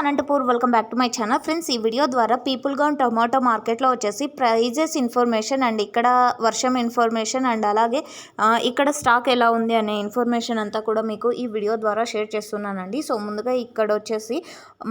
Anantapur welcome back to my channel friends ఈ video ద్వారా people గౌన్ టొమాటో మార్కెట్లో వచ్చేసి ప్రైజెస్ ఇన్ఫర్మేషన్ అండ్ ఇక్కడ వర్షం ఇన్ఫర్మేషన్ అండ్ అలాగే ఇక్కడ స్టాక్ ఎలా ఉంది అనే ఇన్ఫర్మేషన్ అంతా కూడా మీకు ఈ వీడియో ద్వారా షేర్ చేస్తున్నానండి. సో ముందుగా ఇక్కడ వచ్చేసి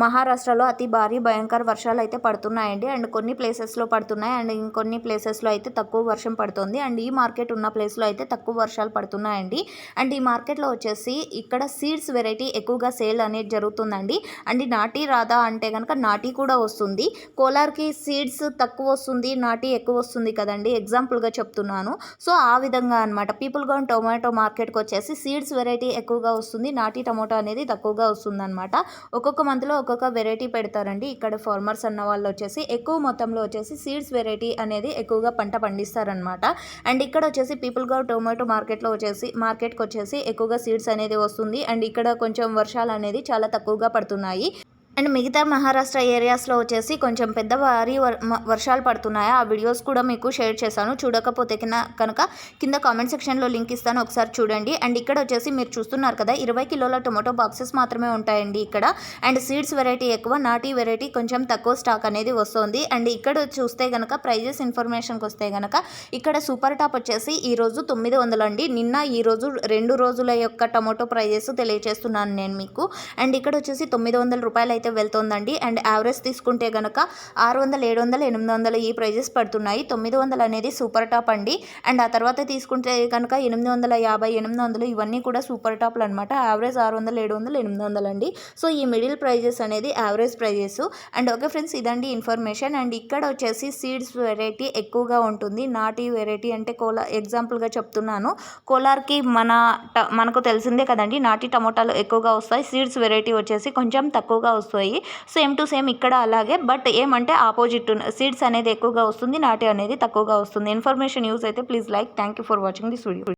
మహారాష్ట్రలో అతి భారీ భయంకర వర్షాలు అయితే పడుతున్నాయండి. అండ్ కొన్ని ప్లేసెస్లో పడుతున్నాయి. అండ్ ఇంకొన్ని ప్లేసెస్లో అయితే తక్కువ వర్షం పడుతుంది. అండ్ ఈ మార్కెట్ ఉన్న ప్లేస్లో అయితే తక్కువ వర్షాలు పడుతున్నాయండి. అండ్ ఈ మార్కెట్లో వచ్చేసి ఇక్కడ సీడ్స్ వెరైటీ ఎక్కువగా సేల్ అనేది జరుగుతుందండి. అండ్ నాటి నాటి రాధా అంటే కనుక నాటి కూడా వస్తుంది. కోలార్కి సీడ్స్ తక్కువ వస్తుంది నాటి ఎక్కువ వస్తుంది కదండి. ఎగ్జాంపుల్గా చెప్తున్నాను. సో ఆ విధంగా అనమాట పీపుల్ గౌన్ టొమాటో మార్కెట్కి వచ్చేసి సీడ్స్ వెరైటీ ఎక్కువగా వస్తుంది నాటి టమాటో అనేది తక్కువగా వస్తుంది అనమాట ఒక్కొక్క మంత్లో ఒక్కొక్క వెరైటీ పెడతారండి. ఇక్కడ ఫార్మర్స్ అన్న వాళ్ళు వచ్చేసి ఎక్కువ మొత్తంలో వచ్చేసి సీడ్స్ వెరైటీ అనేది ఎక్కువగా పంట పండిస్తారనమాట అండ్ ఇక్కడ వచ్చేసి పీపుల్ గౌ టొమాటో మార్కెట్లో వచ్చేసి మార్కెట్కి వచ్చేసి ఎక్కువగా సీడ్స్ అనేది వస్తుంది. అండ్ ఇక్కడ కొంచెం వర్షాలు అనేది చాలా తక్కువగా పడుతున్నాయి. అండ్ మిగతా మహారాష్ట్ర ఏరియాస్లో వచ్చేసి కొంచెం పెద్ద భారీ వర్- మ- వర్షాలు పడుతున్నాయి? ఆ వీడియోస్ కూడా మీకు షేర్ చేశాను. చూడకపోతే కింద- కనుక కింద కామెంట్ సెక్షన్లో లింక్ ఇస్తాను. ఒకసారి చూడండి. అండ్ ఇక్కడ వచ్చేసి మీరు చూస్తున్నారు కదా ఇరవై కిలోల టొమాటో బాక్సెస్ మాత్రమే ఉంటాయండి ఇక్కడ. అండ్ సీడ్స్ వెరైటీ ఎక్కువ నాటి వెరైటీ కొంచెం తక్కువ స్టాక్ అనేది వస్తుంది. అండ్ ఇక్కడ చూస్తే కనుక ప్రైజెస్ ఇన్ఫర్మేషన్కి వస్తే కనుక ఇక్కడ సూపర్ టాప్ వచ్చేసి ఈ రోజు తొమ్మిది వందలు అండి. నిన్న ఈ రోజు రెండు రోజుల యొక్క టొమాటో ప్రైజెస్ తెలియజేస్తున్నాను నేను మీకు. అండ్ ఇక్కడ వచ్చేసి తొమ్మిది వందల రూపాయలు అయితే వెళ్తుందండి. అండ్ యావరేజ్ తీసుకుంటే కనుక ఆరు వందలు ఏడు వందలు ఎనిమిది వందలు ఈ ప్రైజెస్ పడుతున్నాయి. తొమ్మిది వందలు అనేది సూపర్ టాప్ అండి. అండ్ ఆ తర్వాత తీసుకుంటే కనుక ఎనిమిది వందల యాభై ఎనిమిది వందలు ఇవన్నీ కూడా సూపర్ టాప్లు అనమాట యావరేజ్ ఆరు వందలు ఏడు వందలు ఎనిమిది వందలు అండి. సో ఈ మిడిల్ ప్రైజెస్ అనేది average prices. And okay friends ఇదండి ఇన్ఫర్మేషన్. అండ్ ఇక్కడ వచ్చేసి సీడ్స్ వెరైటీ ఎక్కువగా ఉంటుంది. నాటి వెరైటీ అంటే కోలా ఎగ్జాంపుల్గా చెప్తున్నాను. కోలార్కి మన మనకు తెలిసిందే కదండి నాటి టమోటాలు ఎక్కువగా వస్తాయి. సీడ్స్ వెరైటీ వచ్చేసి కొంచెం తక్కువగా వస్తుంది. వస్తాయి సేమ్ టు సేమ్ ఇక్కడ అలాగే బట్ ఏమంటే ఆపోజిట్ సీడ్స్ అనేది ఎక్కువగా వస్తుంది నాటి అనేది తక్కువగా వస్తుంది. ఇన్ఫర్మేషన్ యూస్ అయితే please like thank you for watching this video.